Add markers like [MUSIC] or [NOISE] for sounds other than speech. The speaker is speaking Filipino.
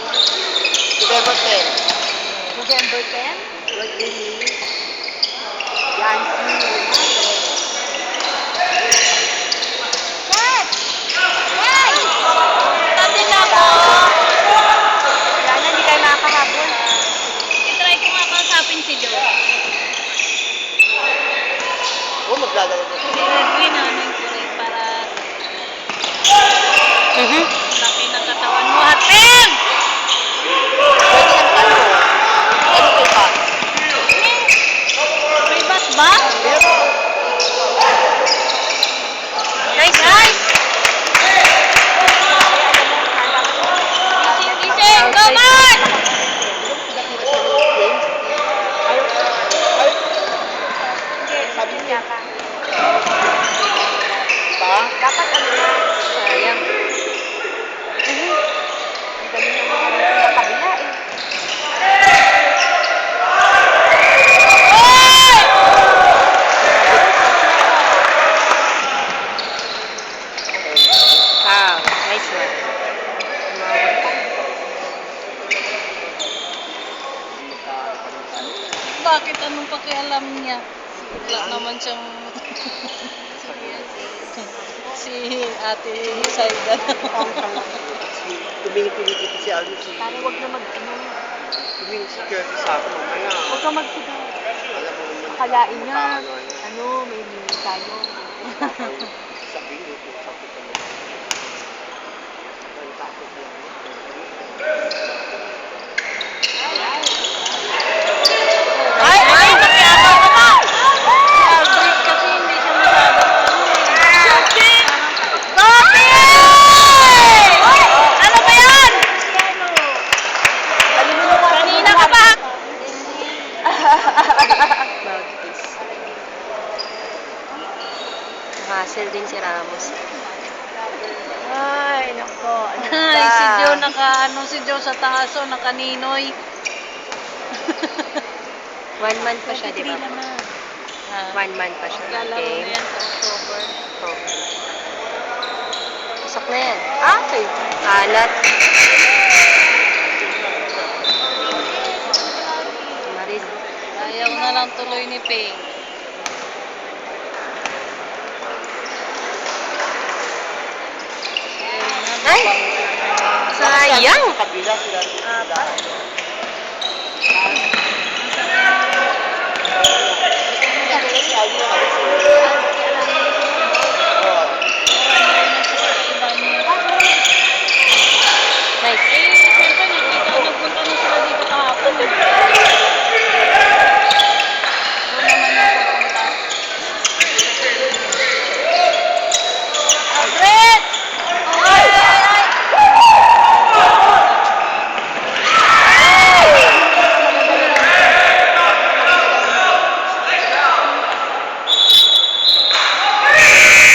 November 10. November 10? Birthday ni Yancy. Tati na hindi maglalaro na. Edwin, ano yung kulay para Mhm. laki ng katawan mo. Hatim! Pwede ka ano? Ano kay pa? May bus ba? Pero, Guys, guys! Gising, gising! Go, Mark! sabi Hindi niya, ka. pa? Dapat ano na. Sayang. Mhm. Ang dali naman kami sa kabila eh. Wow, nice one. Bakit anong pakialam niya? Wala naman siyang... [LAUGHS] si ate Saida. Tumingin-tingin dito si Alvin. Si, Sana wag na mag ano. tumingin si Kirby sa akin mamaya. Huwag ka magsigaw. Alam mo naman. Akalain niya. yan. Ano, may mini tayo. Sabihin mo kung ka mo. Ang takot lang. Ay, ay! Nakiabaw ka pa! Si Aldrich kasi hindi siya masyado Shooting! Copy! Ano ba yan? Kanina ka pa? Hassle din si Ramos. Ay, nako. Ano Ay, si Joe naka, ano si Joe sa taas o nakaninoy. [LAUGHS] One month pa siya, di ba? Ah, One month pa siya. Lalaro Okay. na yan sa October. Oh. Pasok na yan. Ah, okay. Alat. Marin. Ayaw na lang tuloy ni Ping. Sayang!